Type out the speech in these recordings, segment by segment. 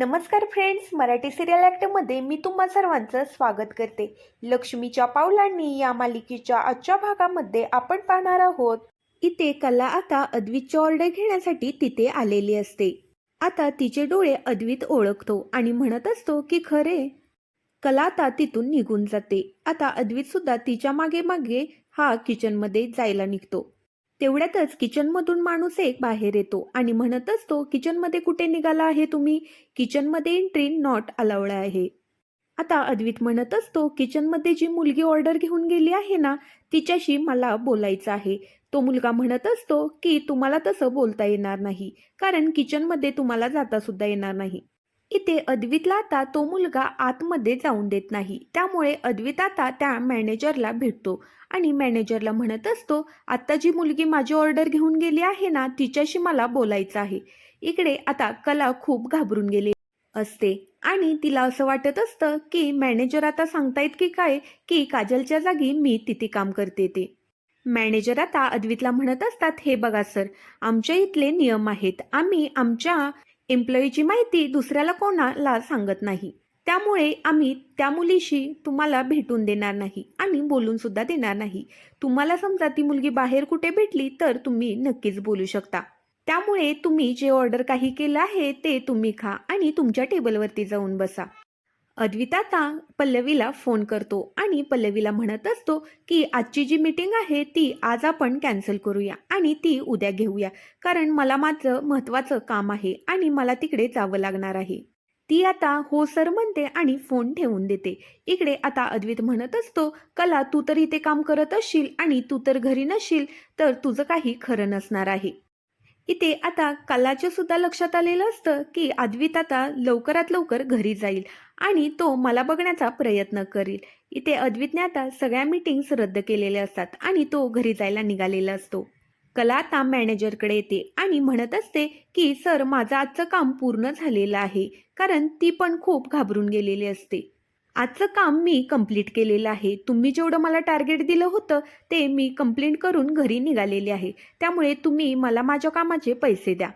नमस्कार friends Marathi serial ॲक्टमध्ये मी तुम्हा सर्वांचं स्वागत करते. लक्ष्मीच्या पावलांनी या मालिकेच्या आजच्या भागामध्ये आपण पाहणार आहोत. इथे कला आता अद्वितच्या ऑर्डर घेण्यासाठी तिथे आलेली असते. आता तिचे डोळे अद्वित ओळखतो आणि म्हणत असतो की खरे. कला आता तिथून निघून जाते. आता अद्वित सुद्धा तिच्यामागे मागे हा किचनमध्ये जायला निघतो. तेवढ्यातच किचनमधून माणूस एक बाहेर येतो आणि म्हणत असतो किचनमध्ये कुठे निघाला आहे तुम्ही? किचनमध्ये एंट्री नॉट अलाउड आहे. आता अद्वित म्हणत असतो किचनमध्ये जी मुलगी ऑर्डर घेऊन गेली आहे ना तिच्याशी मला बोलायचं आहे. तो मुलगा म्हणत असतो की तुम्हाला तसं बोलता येणार नाही कारण किचनमध्ये तुम्हाला जाता सुद्धा येणार नाही. इथे अद्वितला आता तो मुलगा आतमध्ये जाऊन देत नाही. त्यामुळे अद्वित आता त्या मॅनेजरला भेटतो. आणि मॅनेजरला म्हणत असतो आत्ता जी मुलगी माझी ऑर्डर घेऊन गेली आहे ना तिच्याशी मला बोलायचं आहे. इकडे आता कला खूप घाबरून गेली असते. आणि तिला असं वाटत असतं की मॅनेजर आता सांगतायत की काय की काजलच्या जागी मी तिथे काम करते ते. मॅनेजर आता अद्वितला म्हणत असतात हे बघा सर आमच्या इथले नियम आहेत. आम्ही आमच्या एम्प्लॉईची माहिती दुसऱ्याला कोणाला सांगत नाही. त्यामुळे आम्ही त्या मुलीशी तुम्हाला भेटून देणार नाही आणि बोलून सुद्धा देणार नाही. तुम्हाला समजा ती मुलगी बाहेर कुठे भेटली तर तुम्ही नक्कीच बोलू शकता. त्यामुळे तुम्ही जे ऑर्डर काही केलं आहे ते तुम्ही खा आणि तुमच्या टेबलवरती जाऊन बसा. अद्विता आता पल्लवीला फोन करतो आणि पल्लवीला म्हणत असतो की आजची जी मीटिंग आहे ती आज आपण कॅन्सल करूया आणि ती उद्या घेऊया. कारण मला माझं महत्त्वाचं काम आहे आणि मला तिकडे जावं लागणार आहे. ती आता हो सर म्हणते आणि फोन ठेवून देते. इकडे आता अद्वित म्हणत असतो कला तू तर इथे काम करत असशील आणि तू तर घरी नसशील तर तुझं काही खरं नसणार आहे. इथे आता कलाच्या सुद्धा लक्षात आलेलं असतं की आद्वित आता लवकरात लवकर घरी जाईल आणि तो मला बघण्याचा प्रयत्न करील. इथे अद्वितने आता सगळ्या मीटिंग्स रद्द केलेल्या असतात आणि तो घरी जायला निघालेला असतो. कला आता मॅनेजरकडे येते आणि म्हणत असते की सर माझं आजचं काम पूर्ण झालेलं आहे. कारण ती पण खूप घाबरून गेलेली असते. आजचं काम मी कंप्लीट केलेलं आहे. तुम्ही जेवढं मला टार्गेट दिलं होतं ते मी कंप्लेंट करून घरी निघालेले आहे. त्यामुळे तुम्ही मला माझ्या कामाचे पैसे द्या.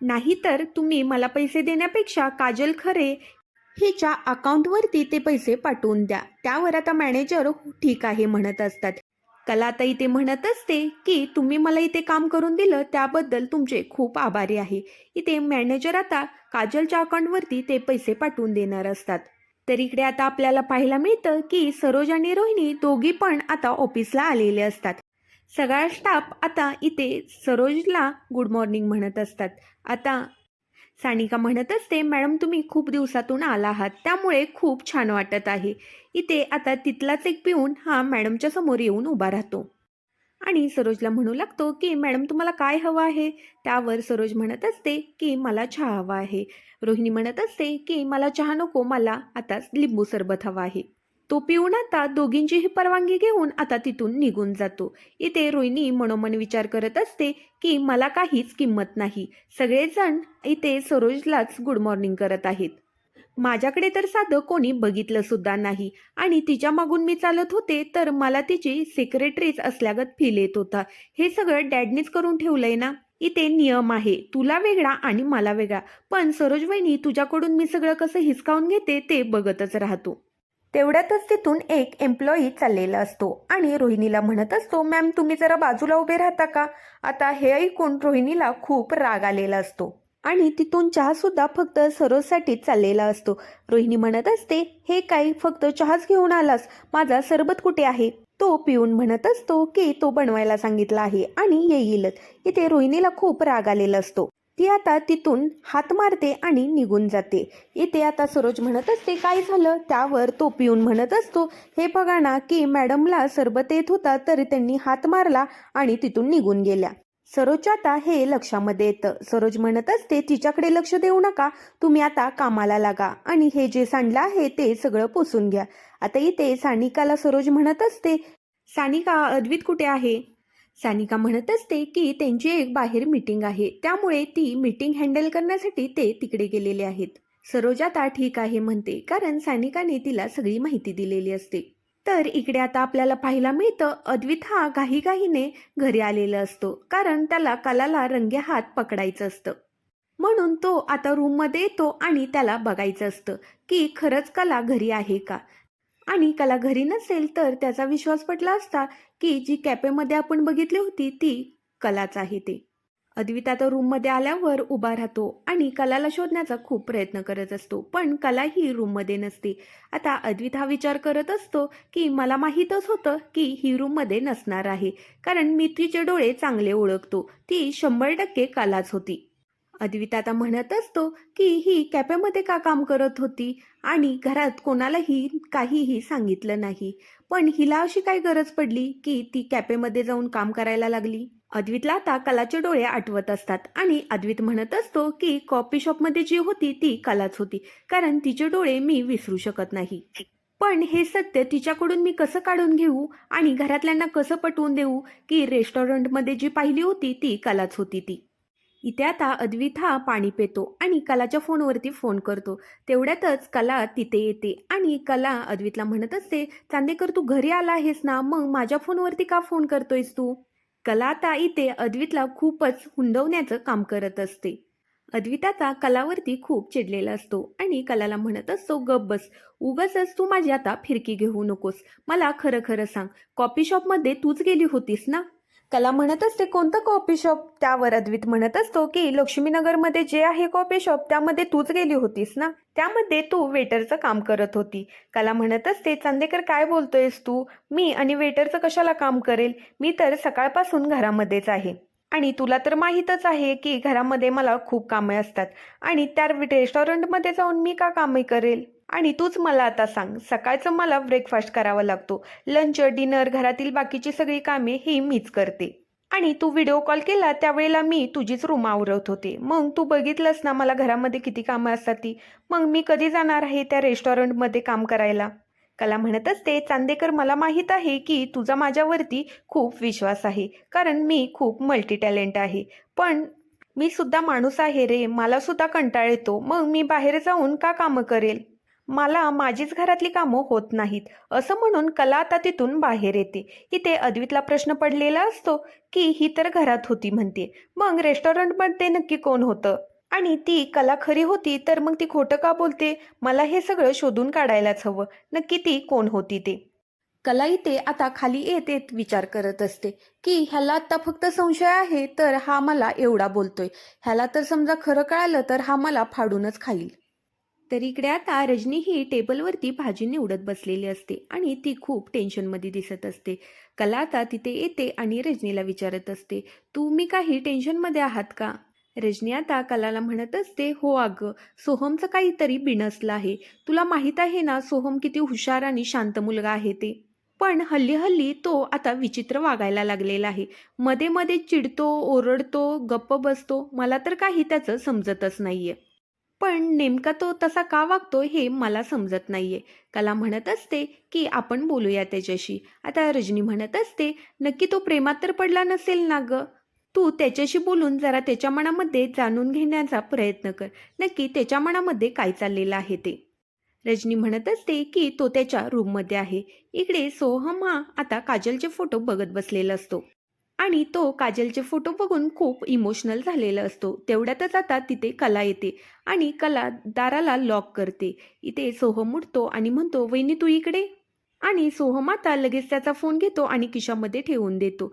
नाहीतर तुम्ही मला पैसे देण्यापेक्षा काजल खरे हिच्या अकाउंटवरती ते पैसे पाठवून द्या. त्यावर आता मॅनेजर ठीक आहे म्हणत असतात. कला आता इथे म्हणत असते की तुम्ही मला इथे काम करून दिलं त्याबद्दल तुमचे खूप आभारी आहे. इथे मॅनेजर आता काजलच्या अकाउंटवरती ते पैसे पाठवून देणार असतात. तर इकडे आता आपल्याला पाहायला मिळतं की सरोज आणि रोहिणी दोघी पण आता ऑफिसला आलेले असतात. सगळा स्टाफ आता इथे सरोजला गुड मॉर्निंग म्हणत असतात. आता सानिका म्हणत असते मॅडम तुम्ही खूप दिवसातून आला आहात त्यामुळे खूप छान वाटत आहे. इथे आता तिथलाच एक पिऊन हा मॅडमच्या समोर येऊन उभा राहतो. आणि सरोजला म्हणू लागतो की मॅडम तुम्हाला काय हवं आहे? त्यावर सरोज म्हणत असते की मला चहा हवा आहे. रोहिणी म्हणत असते की मला चहा नको मला आता लिंबू सरबत हवा आहे. तो पिऊन आता दोघींचीही परवानगी घेऊन आता तिथून निघून जातो. इथे रोहिणी मनोमन विचार करत असते की मला काहीच किंमत नाही. सगळेजण इथे सरोजलाच गुड मॉर्निंग करत आहेत. माझ्याकडे तर साधं कोणी बघितलं सुद्धा नाही. आणि तिच्या मागून मी चालत होते तर मला तिची सेक्रेटरीच असल्यागत फील येत होता. हे सगळं डॅडनीच करून ठेवलंय ना? इथे नियम आहे. तुला वेगळा आणि मला वेगळा. पण सरोज वहिनी तुझ्याकडून मी सगळं कसं हिसकावून घेते ते बघतच राहतो. तेवढ्यातच तिथून एक एम्प्लॉई चाललेला असतो आणि रोहिणीला म्हणत असतो मॅम तुम्ही जरा बाजूला उभे राहता का? आता हे ऐकून रोहिणीला खूप राग आलेला असतो. आणि तिथून चहा सुद्धा फक्त सरोजसाठीच चाललेला असतो. रोहिणी म्हणत असते हे काय फक्त चहाच घेऊन आलास माझा सरबत कुठे आहे? तो पिऊन म्हणत असतो की तो बनवायला सांगितला आहे आणि येईलच. इथे रोहिणीला खूप राग आलेला असतो. ती आता तिथून हात मारते आणि निघून जाते. इथे आता सरोज म्हणत असते काय झालं? त्यावर तो पिऊन म्हणत असतो हे बघा ना की मॅडमला सरबत येत होता तरी त्यांनी हात मारला आणि तिथून निघून गेल्या. सरोजच्या आता हे लक्षामध्ये येतं. सरोज म्हणत असते तिच्याकडे लक्ष देऊ नका. तुम्ही आता कामाला लागा. आणि हे जे सांडलं आहे ते सगळं पोसून घ्या. आता इथे सानिकाला सरोज म्हणत असते सानिका अद्वित कुठे आहे? सानिका म्हणत असते की त्यांची एक बाहेर मीटिंग आहे. त्यामुळे ती मीटिंग हँडल करण्यासाठी ते तिकडे गेलेले आहेत. सरोज आता ठीक आहे म्हणते कारण सानिकाने तिला सगळी माहिती दिलेली असते. तर इकडे आता आपल्याला पाहायला मिळतं अद्वित हा घाईघाईने घरी आलेला असतो. कारण त्याला कलाला रंगे हात पकडायचं असतं. म्हणून तो आता रूममध्ये येतो आणि त्याला बघायचं असतं की खरंच कला घरी आहे का? आणि कला घरी नसेल तर त्याचा विश्वास पटला असता की जी कॅफेमध्ये आपण बघितली होती ती कलाच आहे ते. अद्विता तर रूममध्ये आल्यावर उभा राहतो आणि कलाला शोधण्याचा खूप प्रयत्न करत असतो पण कला ही रूममध्ये नसते. आता अद्वित हा विचार करत असतो की मला माहीतच होतं की ही रूममध्ये नसणार आहे कारण मी तिचे डोळे चांगले ओळखतो. ती शंभर टक्के कलाच होती. अद्विता आता म्हणत असतो की ही कॅफेमध्ये का काम करत होती आणि घरात कोणालाही काहीही सांगितलं नाही. पण हिला अशी काय गरज पडली की ती कॅफेमध्ये जाऊन काम करायला लागली? अद्वितला आता कलाचे डोळे आठवत असतात आणि अद्वित म्हणत असतो की कॉफी शॉपमध्ये जी होती ती कलाच होती कारण तिचे डोळे मी विसरू शकत नाही. पण हे सत्य तिच्याकडून मी कसं काढून घेऊ आणि घरातल्यांना कसं पटवून देऊ की रेस्टॉरंटमध्ये जी पाहिली होती ती कलाच होती ती? इथे आता अद्विथा हा पाणी पितो आणि कलाच्या फोनवरती फोन करतो. तेवढ्यातच कला तिथे येते आणि कला अद्वितला म्हणत असते चांदेकर तू घरी आला आहेस ना? मग माझ्या फोनवरती का फोन करतोयस तू? कला आता इथे अद्वितला खूपच हुंदवण्याचं काम करत असते. अद्विताचा कलावरती खूप चिडलेला असतो आणि कलाला म्हणत असतो गप बस उगाचच तू माझी आता फिरकी घेऊ नकोस. मला खरं खरं सांग कॉफी शॉपमध्ये तूच गेली होतीस ना? कला म्हणत असते कोणतं कॉफी शॉप त्यावर अद्वित म्हणत असतो की लक्ष्मीनगरमध्ये जे आहे कॉफी शॉप त्यामध्ये तूच गेली होतीस ना? त्यामध्ये तू वेटरचं काम करत होती. कला म्हणत असते चांदेकर काय बोलतोयस तू? मी आणि वेटरचं कशाला काम करेल? मी तर सकाळपासून घरामध्येच आहे. आणि तुला तर माहीतच आहे की घरामध्ये मला खूप कामे असतात. आणि त्या रेस्टॉरंटमध्ये जाऊन मी का कामे करेल? आणि तूच मला आता सांग सकाळचं मला ब्रेकफास्ट करावा लागतो. लंच डिनर घरातील बाकीची सगळी कामे ही मीच करते. आणि तू व्हिडिओ कॉल केला त्यावेळेला मी तुझीच रूम आवरत होते. मग तू बघितलंस ना मला घरामध्ये किती कामं असतात ती? मग मी कधी जाणार आहे त्या रेस्टॉरंटमध्ये काम करायला? कला म्हणत असते चांदेकर मला माहीत आहे की तुझा माझ्यावरती खूप विश्वास आहे कारण मी खूप मल्टी टॅलेंट आहे. पण मी सुद्धा माणूस आहे रे मला सुद्धा कंटाळ येतो. मग मी बाहेर जाऊन का कामं करेल? मला माझीच घरातली कामं होत नाहीत. असं म्हणून कला आता तिथून बाहेर येते. इथे अद्वितला प्रश्न पडलेला असतो की ही तर घरात होती म्हणते. मग रेस्टॉरंटमध्ये नक्की कोण होतं? आणि ती कला खरी होती तर मग ती खोटं का बोलते? मला हे सगळं शोधून काढायलाच हवं. नक्की ती कोण होती ते? कला इथे आता खाली येत येत विचार करत असते की ह्याला आता फक्त संशय आहे तर हा मला एवढा बोलतोय. ह्याला तर समजा खरं कळालं तर हा मला फाडूनच खाईल. तर इकडे आता रजनी ही टेबलवरती भाजी निवडत बसलेली असते आणि ती खूप टेन्शनमध्ये दिसत असते. कला आता तिथे येते आणि रजनीला विचारत असते तुम्ही काही टेन्शनमध्ये आहात का? रजनी आता कलाला म्हणत असते हो अगं सोहमचं काहीतरी बिनसलं आहे. तुला माहीत आहे ना सोहम किती हुशार आणि शांत मुलगा आहे ते. पण हल्ली हल्ली तो आता विचित्र वागायला लागलेला आहे. मध्ये मध्ये चिडतो ओरडतो गप्प बसतो. मला तर काही त्याचं समजतच नाहीये. पण नेमका तो तसा का वागतो हे मला समजत नाही आहे कला म्हणत असते की आपण बोलूया त्याच्याशी. आता रजनी म्हणत असते नक्की तो प्रेमात तर पडला नसेल ना ग? तू त्याच्याशी बोलून जरा त्याच्या मनामध्ये जाणून घेण्याचा प्रयत्न कर. नक्की त्याच्या मनामध्ये काय चाललेलं आहे ते? रजनी म्हणत असते की तो त्याच्या रूममध्ये आहे. इकडे सोहम हा आता काजलचे फोटो बघत बसलेला असतो. आणि तो काजलचे फोटो बघून खूप इमोशनल झालेला असतो. तेवढ्यातच आता तिथे कला येते आणि कला दाराला लॉक करते. इथे सोहम उठतो आणि म्हणतो वहिनी तू इकडे? आणि सोहम आता लगेच त्याचा फोन घेतो आणि खिशामध्ये ठेवून देतो.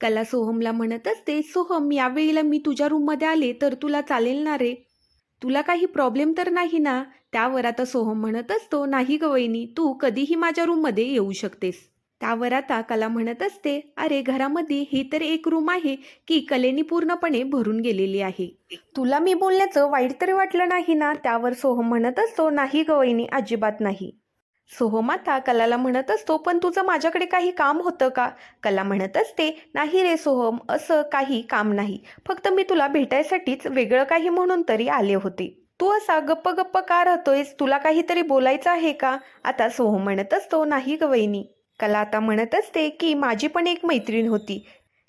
कला सोहमला म्हणत असते सोहम यावेळेला मी तुझ्या रूममध्ये आले तर तुला चालेल ना रे? तुला काही प्रॉब्लेम तर नाही ना? त्यावर आता सोहम म्हणत असतो नाही ग वहिनी तू कधीही माझ्या रूममध्ये येऊ शकतेस. त्यावर आता कला म्हणत असते अरे घरामध्ये ही तर एक रूम आहे की कलेनी पूर्णपणे भरून गेलेली आहे. तुला मी बोलण्याचं वाईट तरी वाटलं नाही ना? त्यावर सोहम म्हणत असतो नाही गवईनी अजिबात नाही. सोहम आता कलाला म्हणत असतो पण तुझं माझ्याकडे काही काम होतं का? कला म्हणत असते नाही रे सोहम असं काही काम नाही. फक्त मी तुला भेटायसाठीच वेगळं काही म्हणून तरी आले होते. तू असा गप्प गप्प का राहतोयस? तुला काहीतरी बोलायचं आहे का? आता सोहम म्हणत असतो नाही गवईनी कला आता म्हणत असते की माझी पण एक मैत्रीण होती.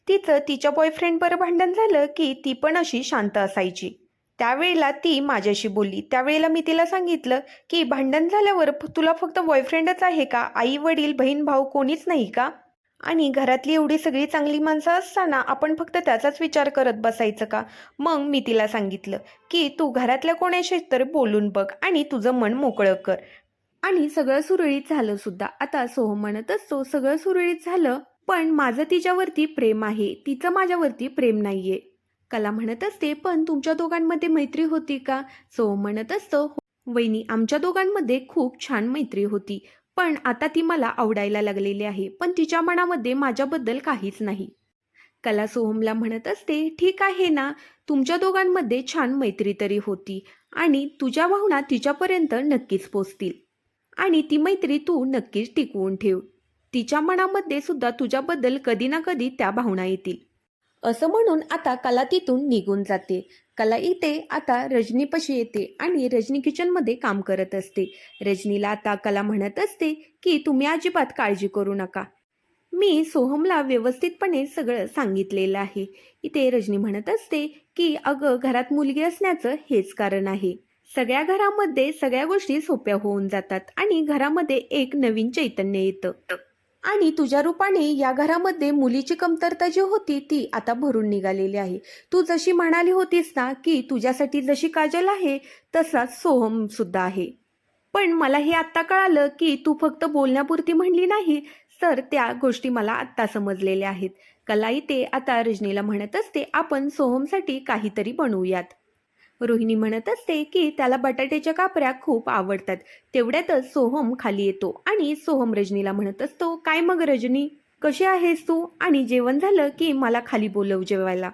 तिचं तिच्या बॉयफ्रेंडबरोबर भांडण झालं की ती पण अशी शांत असायची. त्यावेळेला ती माझ्याशी बोलली. त्यावेळेला मी तिला सांगितलं की भांडण झाल्यावर तुला फक्त बॉयफ्रेंडच आहे का? आई वडील बहीण भाऊ कोणीच नाही का? आणि घरातली एवढी सगळी चांगली माणसं असताना आपण फक्त त्याचाच विचार करत बसायचं का? मग मी तिला सांगितलं की तू घरातल्या कोणाशी तर बोलून बघ आणि तुझं मन मोकळं कर. आणि सगळं सुरळीत झालं सुद्धा. आता सोहम म्हणत असतो सगळं सुरळीत झालं पण माझं तिच्यावरती प्रेम आहे. तिचं माझ्यावरती प्रेम नाहीये. कला म्हणत असते पण तुमच्या दोघांमध्ये मैत्री होती का? सोहम म्हणत असतो हो. वहिनी आमच्या दोघांमध्ये खूप छान मैत्री होती पण आता ती मला आवडायला लागलेली आहे पण तिच्या मनामध्ये माझ्याबद्दल काहीच नाही. कला सोहमला म्हणत असते ठीक आहे ना तुमच्या दोघांमध्ये छान मैत्री तरी होती आणि तुझ्या भावना तिच्यापर्यंत नक्कीच पोचतील. आणि ती मैत्री तू नक्कीच टिकवून ठेव. तिच्या मनामध्ये सुद्धा तुझ्याबद्दल कधी ना कधी त्या भावना येतील. असं म्हणून आता कला तिथून निघून जाते. कला इथे आता रजनीपाशी येते आणि रजनी किचनमध्ये काम करत असते. रजनीला आता कला म्हणत असते की तुम्ही अजिबात काळजी करू नका. मी सोहमला व्यवस्थितपणे सगळं सांगितलेलं आहे. इथे रजनी म्हणत असते की अगं घरात मुलगी असण्याचं हेच कारण आहे. सगळ्या घरामध्ये सगळ्या गोष्टी सोप्या होऊन जातात आणि घरामध्ये एक नवीन चैतन्य येतं. आणि तुझ्या रूपाने या घरामध्ये मुलीची कमतरता जी होती ती आता भरून निघालेली आहे. तू जशी म्हणाली होतीस ना की तुझ्यासाठी जशी काजल आहे तसाच सोहम सुद्धा आहे. पण मला हे आत्ता कळालं की तू फक्त बोलण्यापुरती म्हणली नाही तर त्या गोष्टी मला आत्ता समजलेल्या आहेत. कलाई ते आता रजनीला म्हणत असते आपण सोहमसाठी काहीतरी बनवूयात. रोहिणी म्हणत असते की त्याला बटाट्याच्या कापऱ्या खूप आवडतात. तेवढ्यातच सोहम खाली येतो आणि सोहम रजनीला म्हणत असतो काय मग रजनी? कशी आहेस तू? आणि जेवण झालं की मला खाली बोलव जेवायला.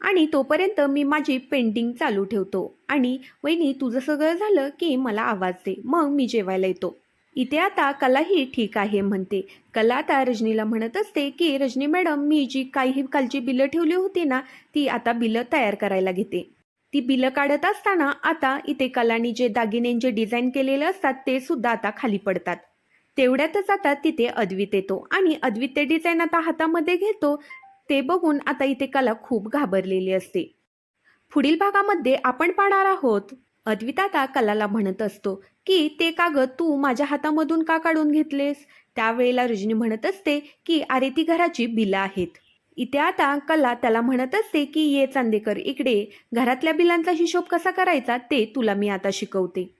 आणि तोपर्यंत मी माझी पेंटिंग चालू ठेवतो आणि वहिनी तुझं सगळं झालं की मला आवाज दे मग मी जेवायला येतो. इथे आता कलाही ठीक आहे म्हणते. कला आता रजनीला म्हणत असते की रजनी मॅडम मी जी काही कालची बिलं ठेवली होती ना ती आता बिलं तयार करायला घेते. ती बिलं काढत असताना आता इथे कलानी जे दागिन्यांचे डिझाईन केलेले असतात ते सुद्धा आता खाली पडतात. तेवढ्यातच आता तिथे अद्वित येतो आणि अद्वित ते डिझाईन आता हातामध्ये घेतो ते बघून आता इथे कला खूप घाबरलेली असते. पुढील भागामध्ये आपण पाहणार आहोत अद्वित आता कलाला म्हणत असतो की ते कागद तू माझ्या हातामधून का काढून घेतलेस? त्यावेळेला रजनी म्हणत असते की अरे ती घराची बिलं आहेत. इथे आता कला त्याला म्हणत असते की ये चांदेकर इकडे. घरातल्या बिलांचा हिशोब कसा करायचा ते तुला मी आता शिकवते.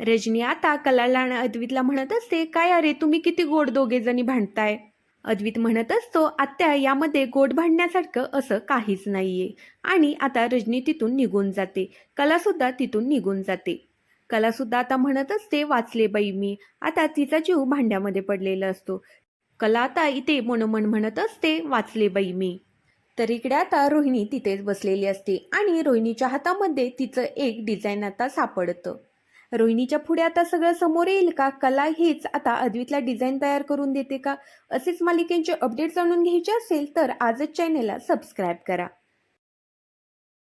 रजनी आता कलाला आणि अद्वितला म्हणत असते काय अरे तुम्ही किती गोड दोघे जणी भांडताय. अद्वित म्हणत असतो आत्या यामध्ये गोड भांडण्यासारखं असं काहीच नाहीये. आणि आता रजनी तिथून निघून जाते. कलासुद्धा तिथून निघून जाते. कलासुद्धा आता म्हणत असते वाचले बाई मी. आता तिचा जीव भांड्यामध्ये पडलेला असतो. कला आता इथे मनोमन म्हणत असते वाचले बाई मी. तर इकडे आता रोहिणी तिथेच बसलेली असते आणि रोहिणीच्या हातामध्ये तिचं एक डिझाईन आता सापडतं. रोहिणीच्या पुढे आता सगळं समोर येईल का? कला हीच आता अद्वितला डिझाईन तयार करून देते का? असेच मालिकेंचे अपडेट जाणून घ्यायचे असेल तर आजच चॅनेलला सबस्क्राईब करा.